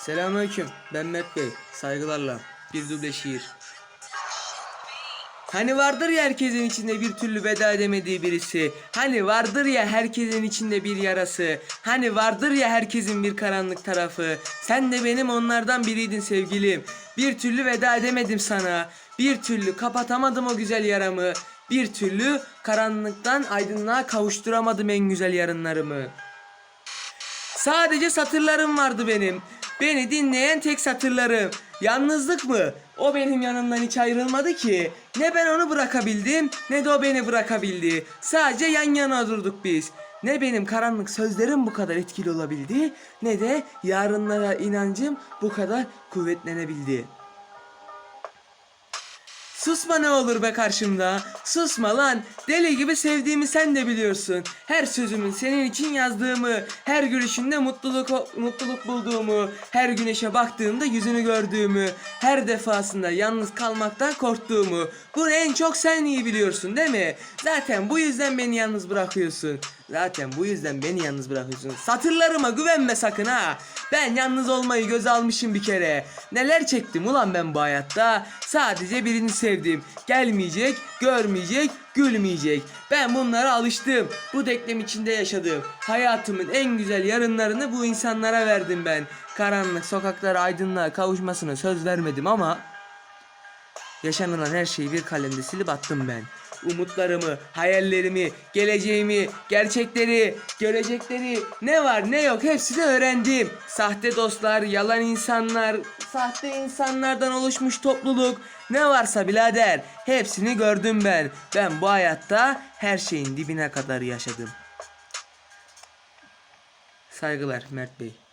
Selamünaleyküm. Ben Mert Bey. Saygılarla. Bir duble şiir. Hani vardır ya herkesin içinde bir türlü veda edemediği birisi. Hani vardır ya herkesin içinde bir yarası. Hani vardır ya herkesin bir karanlık tarafı. Sen de benim onlardan biriydin sevgilim. Bir türlü veda edemedim sana. Bir türlü kapatamadım o güzel yaramı. Bir türlü karanlıktan aydınlığa kavuşturamadım en güzel yarınlarımı. Sadece satırlarım vardı benim. Beni dinleyen tek satırlarım. Yalnızlık mı? O benim yanımdan hiç ayrılmadı ki. Ne ben onu bırakabildim ne de o beni bırakabildi. Sadece yan yana durduk biz. Ne benim karanlık sözlerim bu kadar etkili olabildi ne de yarınlara inancım bu kadar kuvvetlenebildi. Susma ne olur be karşımda. Susma lan. Deli gibi sevdiğimi sen de biliyorsun. Her sözümün senin için yazdığımı, her gülüşünde mutluluk mutluluk bulduğumu, her güneşe baktığımda yüzünü gördüğümü, her defasında yalnız kalmaktan korktuğumu. Bunu en çok sen iyi biliyorsun değil mi? Zaten bu yüzden beni yalnız bırakıyorsun. Zaten bu yüzden beni yalnız bırakıyorsun. Satırlarıma güvenme sakın ha. Ben yalnız olmayı göze almışım bir kere. Neler çektim ulan ben bu hayatta. Sadece birini sevdim. Gelmeyecek, görmeyecek, gülmeyecek. Ben bunlara alıştım. Bu denklem içinde yaşadım. Hayatımın en güzel yarınlarını bu insanlara verdim ben. Karanlık sokaklara aydınlığa kavuşmasına söz vermedim ama Yaşanılan her şeyi bir kalemde silip attım ben. Umutlarımı, hayallerimi, geleceğimi, gerçekleri, görecekleri ne var ne yok hepsini öğrendim. Sahte dostlar, yalan insanlar, sahte insanlardan oluşmuş topluluk ne varsa birader hepsini gördüm ben. Ben bu hayatta her şeyin dibine kadar yaşadım. Saygılar Mert Bey.